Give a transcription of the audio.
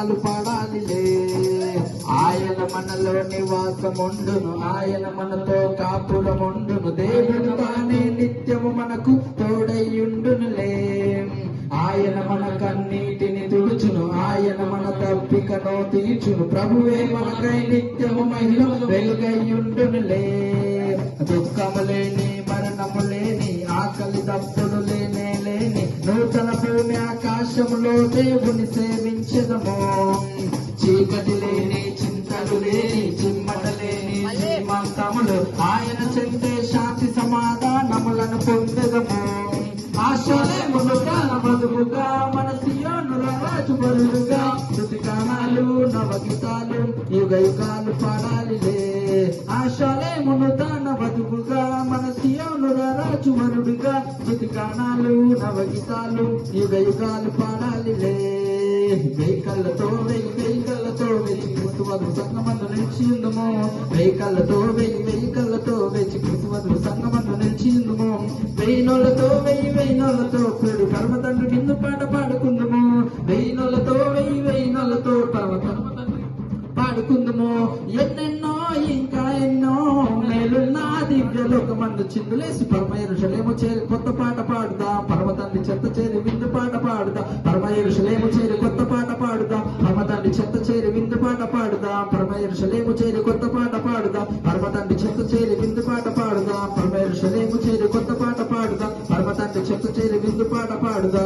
పాడాలిలే. ఆయన మనలో నివాసముండును ఆయన మనతో కాపురముండును. దేవుడు తానే నిత్యము మనకు తోడయ్యుండునులే. ఆయన మన కన్నీటిని తుడుచును ఆయన మన తప్పికను తీర్చును. ప్రభువే మనకై నిత్యము మహిళ వెలుగయ్యుండునులే. దుఃఖము లేని మరణము లేని భూమి ఆకాశములో దేవుని సేవించదము. చీకటి లేని చింతలు లేని చిమ్మట లేని శ్రీమంతములు ఆయన చెంతే శాంతి సమాధానములను పొందదము. ఆశలేములు బతుకుగా మన సియోను రాజు బరులుగా శృతిగానాలు నవగీతాలు యుగ యుగాలు పాడాలిలే ఆశాలే దాన బతుకుగా మన సియోను రాజు వరుడుగా నవగీతాలు యుగ యుగాలు పాడాలిలే వెయ్యి వెయ్యి వెయ్యి కళ్ళతో వెయ్యి కుటుంబాలు సంగమందు నిలిచిందుము వెయ్యి కళ్ళతో వెయ్యి వెయ్యి కళ్ళతో వెచ్చి కుటుంబాలు సంగమందు నిలిచిందుము వెయ్యి నోళ్ళతో వెయ్యి వెయ్యి నోళ్ళతో కూడి పరమతండ్రి కింద పాట పాడుకుందుము. వెయ్యి నోళ్ళతో వెయ్యి వెయ్యి నోళ్ళతో పరమ పరమతండ్రి పాడుకుందుము. ఎన్నెన్నో ఇంకా ఎన్నో మేలున్నా దివ్యలోక మందు చిందులేసి పరమయరుషలేము చేరి కొత్త పాట పాడుదా? పరమతండ్రి చెత్త చేరి విందు పాట పాడుదా? పరమయరుషలేము చేరి కొత్త పాట పాడుదా? పరమతండ్రి చెత్త చేరి విందు పాట పాడుదా? పరమయరుషలేము చేరి కొత్త పాట పాడుదా? పరమతండ్రి చెత్త చేరి విందు పాట పాడుదా? పరమయరుషలేము చేరి కొత్త పాట పాడుదా? పరమతండ్రి చెత్త చేరి విందు పాట పాడుదా?